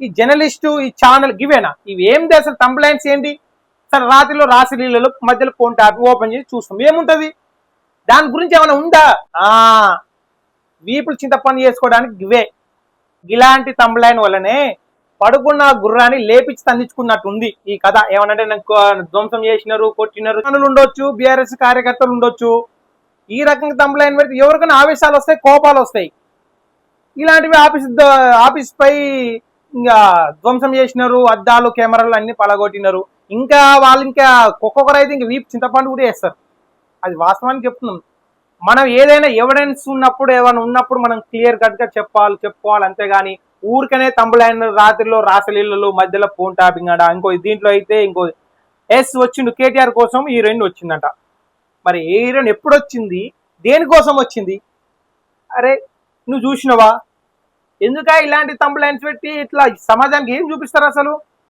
ఈ జర్నలిస్టు ఈ ఛానల్ ఇవేనా ఇవి ఏం అసలు కంప్లైంట్స్ ఏంటి? సరే రాత్రిలో రాసి నీళ్ళలో మధ్యలో ఫోన్ ట్యాప్ ఓపెన్ చేసి చూస్తాం. ఏముంటది? దాని గురించి ఏమైనా ఉందా? ఆ వీపులు చింతపని చేసుకోవడానికి ఇవే ఇలాంటి తంబలైన్ వల్లనే పడుకున్న గుర్రాన్ని లేపించి తందించుకున్నట్టు ఉంది ఈ కథ. ఏమనంటే నాకు ధ్వంసం చేసినారు కొట్టినారు పనులు ఉండొచ్చు బీఆర్ఎస్ కార్యకర్తలు ఉండొచ్చు. ఈ రకంగా తంబలైన్ పెడితే ఎవరికైనా ఆవేశాలు వస్తాయి కోపాలు వస్తాయి. ఇలాంటివి ఆఫీస్ ఆఫీస్ పై ఇంకా ధ్వంసం చేసినారు అద్దాలు కెమెరాలు అన్ని పలగొట్టినారు. ఇంకా వాళ్ళు ఇంకా ఒక్కొక్కరు అయితే ఇంకా వీపు చింతపండు కూడా వేస్తారు. అది వాస్తవానికి చెప్తున్నాం. మనం ఏదైనా ఎవిడెన్స్ ఉన్నప్పుడు ఏమైనా ఉన్నప్పుడు మనం క్లియర్ కట్గా చెప్పాలి చెప్పుకోవాలి. అంతేగాని ఊరికనే తంబులైన రాత్రిలో రాసలీలలో మధ్యలో ఫోన్ టాపింగ్ అట ఇంకో దీంట్లో అయితే ఇంకో ఎస్ వచ్చిండు కేటీఆర్ కోసం ఈ రెండు వచ్చిందంట. మరి ఏ హీరోయిన్ ఎప్పుడు వచ్చింది? దేనికోసం వచ్చింది? అరే నువ్వు చూసినవా? ఎందుక ఇలాంటి తంబులైన్స్ పెట్టి ఇట్లా సమాజానికి ఏం చూపిస్తారు అసలు?